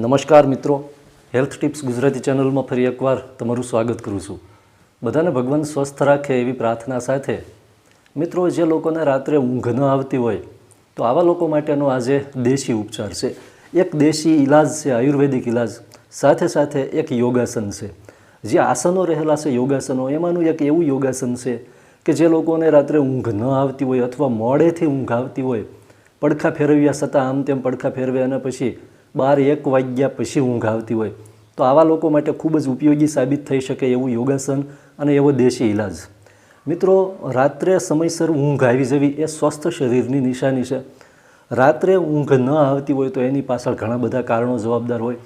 નમસ્કાર મિત્રો. Health tips Gujarati ચેનલમાં ફરી એકવાર તમારું સ્વાગત કરું છું. બધાને ભગવાન સ્વસ્થ રાખે એવી પ્રાર્થના સાથે. મિત્રો, જે લોકોને રાત્રે ઊંઘ ન આવતી હોય, તો આવા લોકો માટેનો આજે દેશી ઉપચાર છે. એક દેશી ઇલાજ છે, આયુર્વેદિક ઇલાજ સાથે સાથે એક યોગાસન છે. જે આસનો રહેલા છે યોગાસનો, એમાંનું એક એવું યોગાસન છે કે જે લોકોને રાત્રે ઊંઘ ન આવતી હોય અથવા મોડેથી ઊંઘ આવતી હોય, પડખા ફેરવ્યા છતાં આમ તેમ પડખા ફેરવે અને પછી બાર એક વાગ્યા પછી ઊંઘ આવતી હોય. તો આવા લોકો માટે ખૂબ જ ઉપયોગી સાબિત થઈ શકે એવું યોગાસન અને એવો દેશી ઇલાજ મિત્રો, રાત્રે સમયસર ઊંઘ આવી જવી એ સ્વસ્થ શરીરની નિશાની છે. રાત્રે ઊંઘ ન આવતી હોય તો એની પાછળ ઘણા બધા કારણો જવાબદાર હોય.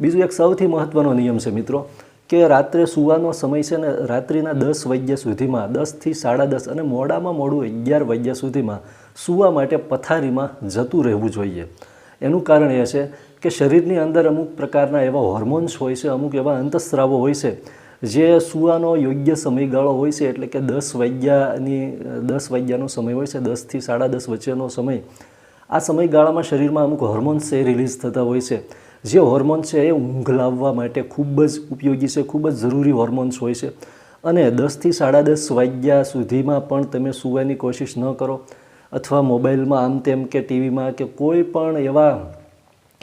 બીજું એક સૌથી મહત્ત્વનો નિયમ છે મિત્રો, કે રાત્રે સૂવાનો સમય છે ને રાત્રિના દસ વાગ્યા સુધીમાં દસથી સાડા દસ અને મોડામાં મોડું અગિયાર વાગ્યા સુધીમાં સૂવા માટે પથારીમાં જતું રહેવું જોઈએ. એનું કારણ એ છે કે શરીરની અંદર અમુક પ્રકારના એવા હોર્મોન્સ હોય છે, અમુક એવા અંતસ્રાવો હોય છે, જે સૂવાનો યોગ્ય સમયગાળો હોય છે, એટલે કે દસ વાગ્યાની, દસ વાગ્યાનો સમય હોય છે, દસથી સાડા દસ વચ્ચેનો સમય. આ સમયગાળામાં શરીરમાં અમુક હોર્મોન્સ છે રિલીઝ થતા હોય છે. જે હોર્મોન્સ છે એ ઊંઘ લાવવા માટે ખૂબ જ ઉપયોગી છે, ખૂબ જ જરૂરી હોર્મોન્સ હોય છે. અને દસથી સાડા દસ વાગ્યા સુધીમાં પણ તમે સૂવાની કોશિશ ન કરો. અથવા મોબાઈલમાં આમ તેમ કે ટીવીમાં કે કોઈ પણ એવા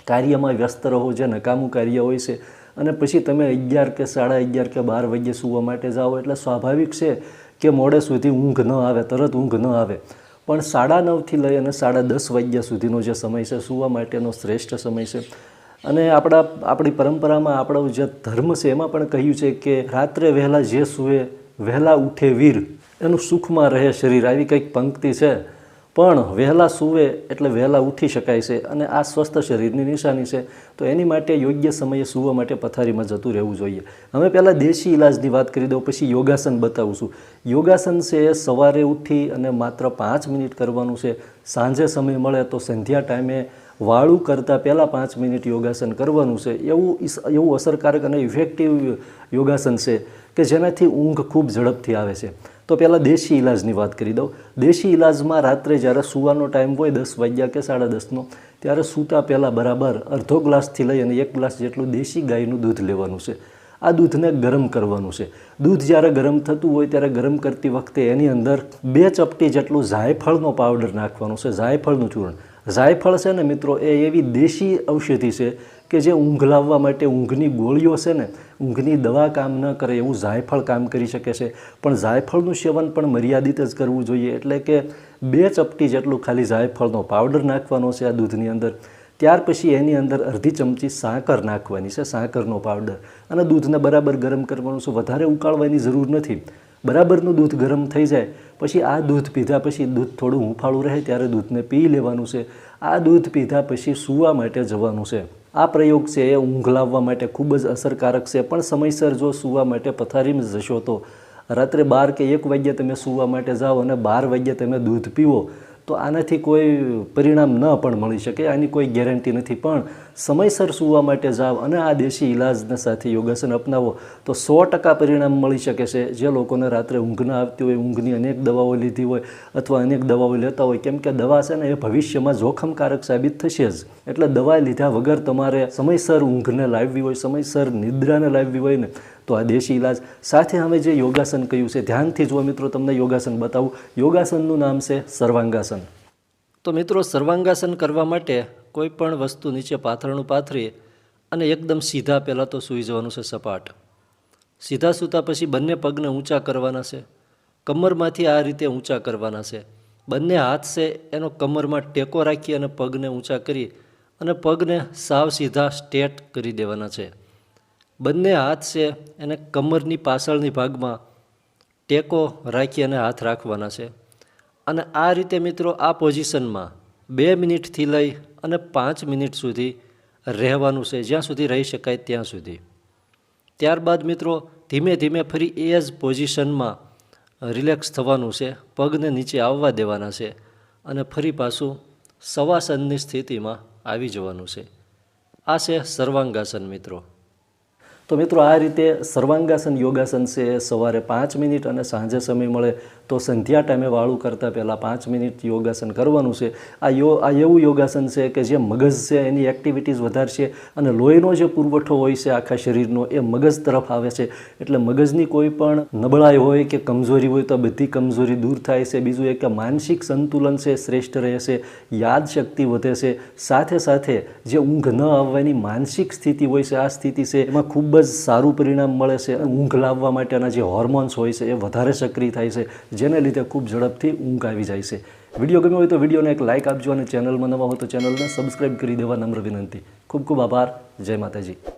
કાર્યમાં વ્યસ્ત રહો, જે નકામું કાર્ય હોય છે. અને પછી તમે અગિયાર કે સાડા અગિયાર કે બાર વાગ્યે સૂવા માટે જાઓ, એટલે સ્વાભાવિક છે કે મોડે સુધી ઊંઘ ન આવે, તરત ઊંઘ ન આવે. પણ સાડા નવથી લઈ અને સાડા દસ વાગ્યા સુધીનો જે સમય છે, સૂવા માટેનો શ્રેષ્ઠ સમય છે. અને આપણા, આપણી પરંપરામાં આપણો જે ધર્મ છે, એમાં પણ કહ્યું છે કે રાત્રે વહેલા જે સૂવે વહેલા ઉઠે વીર. એનું સુખમાં રહે શરીર. આવી કંઈક પંક્તિ છે. પણ વહેલા સૂવે એટલે વહેલા ઉઠી શકાય છે અને આ સ્વસ્થ શરીરની નિશાની છે. તો એની માટે યોગ્ય સમયે સૂવા માટે પથારીમાં જતું રહેવું જોઈએ. હવે પહેલાં દેશી ઇલાજની વાત કરી દઉં, પછી યોગાસન બતાવું છું. યોગાસન છે, સવારે ઉઠી અને માત્ર પાંચ મિનિટ કરવાનું છે. સાંજે સમય મળે તો સંધ્યા ટાઈમે વાળું કરતાં પહેલાં પાંચ મિનિટ યોગાસન કરવાનું છે, એવું એવું અસરકારક અને ઇફેક્ટિવ યોગાસન છે કે જેનાથી ઊંઘ ખૂબ ઝડપથી આવે છે. તો પહેલાં દેશી ઇલાજની વાત કરી દઉં. દેશી ઇલાજમાં રાત્રે જ્યારે સૂવાનો ટાઈમ હોય દસ વાગ્યા કે સાડા દસનો, ત્યારે સૂતા પહેલાં બરાબર અડધો ગ્લાસથી લઈ અને એક ગ્લાસ જેટલું દેશી ગાયનું દૂધ લેવાનું છે. આ દૂધને ગરમ કરવાનું છે. દૂધ જ્યારે ગરમ થતું હોય ત્યારે ગરમ કરતી વખતે એની અંદર બે ચપટી જેટલું જાયફળનો પાવડર નાખવાનો છે જાયફળનું ચૂર્ણ. જાયફળ છે ને મિત્રો, એ એવી દેશી ઔષધિ છે કે જે ઊંઘ લાવવા માટે ઊંઘની ગોળીઓ છે ને, ઊંઘની દવા કામ ન કરે એવું જાયફળ કામ કરી શકે છે. પણ જાયફળનું સેવન પણ મર્યાદિત જ કરવું જોઈએ, એટલે કે બે ચપટી જેટલું ખાલી જાયફળનો પાવડર નાખવાનો છે આ દૂધની અંદર. ત્યાર પછી એની અંદર અડધી ચમચી સાકર નાખવાની છે, સાકરનો પાવડર. અને દૂધને બરાબર ગરમ કરવાનું છે, વધારે ઉકાળવાની જરૂર નથી. બરાબરનું દૂધ ગરમ થઈ જાય, પછી આ દૂધ પીધા પછી દૂધ થોડું હુંફાળું રહે ત્યારે દૂધને પી લેવાનું છે. આ દૂધ પીધા પછી સૂવા માટે જવાનું છે. આ પ્રયોગ છે એ ઊંઘ લાવવા માટે ખૂબ જ અસરકારક છે, પણ સમયસર જો સૂવા માટે પથારીમાં જશો તો. રાત્રે બાર કે એક વાગ્યે તમે સૂવા માટે જાઓ અને બાર વાગ્યે તમે દૂધ પીવો. તો આનાથી કોઈ પરિણામ ન પણ મળી શકે, આની કોઈ ગેરંટી નથી. પણ સમયસર સૂવા માટે જાઓ અને આ દેશી ઇલાજને સાથે યોગાસન અપનાવો, તો સો ટકા પરિણામ મળી શકે છે. જે લોકોને રાત્રે ઊંઘ ન આવતી હોય, ઊંઘની અનેક દવાઓ લીધી હોય અથવા અનેક દવાઓ લેતા હોય, કેમ કે દવા છે ને એ ભવિષ્યમાં જોખમકારક સાબિત થશે જ. એટલે દવા લીધા વગર તમારે સમયસર ઊંઘને લાવવી હોય, સમયસર નિદ્રાને લાવવી હોય ને તો આ દેશી ઇલાજ સાથે હવે જે યોગાસન કહ્યું છે, ધ્યાનથી જુઓ મિત્રો, તમને યોગાસન બતાવું. યોગાસનનું નામ છે સર્વાંગાસન. તો મિત્રો, સર્વાંગાસન કરવા માટે કોઈ પણ વસ્તુ નીચે પાથરણું પાથરી અને એકદમ સીધા પહેલાં તો સૂઈ જવાનું છે સપાટ. સીધા સૂતા પછી બંને પગને ઊંચા કરવાના છે. કમરમાંથી આ રીતે ઊંચા કરવાના છે. બંને હાથ છે, એનો કમરમાં ટેકો રાખી અને પગને ઊંચા કરી અને પગને સાવ સીધા સ્ટેટ કરી દેવાના છે. બંને હાથ છે એને કમરની પાછળની ભાગમાં ટેકો રાખી અને હાથ રાખવાના છે. અને આ રીતે મિત્રો આ પોઝિશનમાં બે મિનિટથી લઈ અને પાંચ મિનિટ સુધી રહેવાનું છે. જ્યાં સુધી રહી શકાય ત્યાં સુધી. ત્યારબાદ મિત્રો ધીમે ધીમે ફરી એ જ પોઝિશનમાં રિલેક્સ થવાનું છે. પગને નીચે આવવા દેવાના છે અને ફરી પાછું સવાસનની સ્થિતિમાં આવી જવાનું છે. આ છે સર્વાંગાસન મિત્રો. તો મિત્રો આ રીતે સર્વાંગાસન યોગાસન છે, સવારે પાંચ મિનિટ અને સાંજે સમય મળે તો સંધ્યા ટાઈમે વાળું કરતાં પહેલાં પાંચ મિનિટ યોગાસન કરવાનું છે. આ યો, આ એવું યોગાસન છે કે જે મગજ છે, એની એક્ટિવિટીઝ વધારશે અને લોહીનો જે પુરવઠો હોય છે આખા શરીરનો, એ મગજ તરફ આવે છે. એટલે મગજની કોઈ પણ નબળાઈ હોય કે કમજોરી હોય તો બધી કમજોરી દૂર થાય છે. બીજું એક કે માનસિક સંતુલન છે, શ્રેષ્ઠ રહેશે યાદશક્તિ વધે છે. સાથે સાથે જે ઊંઘ ન આવવાની માનસિક સ્થિતિ હોય છે, આ સ્થિતિ છે, એમાં ખૂબ જ સારું પરિણામ મળે છે. ઊંઘ લાવવા માટેના જે હોર્મોન્સ હોય છે એ વધારે સક્રિય થાય છે, જેને લીધે ખૂબ ઝડપથી ઊંઘ આવી જાય છે. વીડિયો ગમ્યો હોય તો વિડીયોને એક લાઇક આપજો અને ચેનલમાં નવા હો તો ચેનલને સબસ્ક્રાઈબ કરી દેવા નમ્ર વિનંતી. ખૂબ ખૂબ આભાર. જય માતાજી.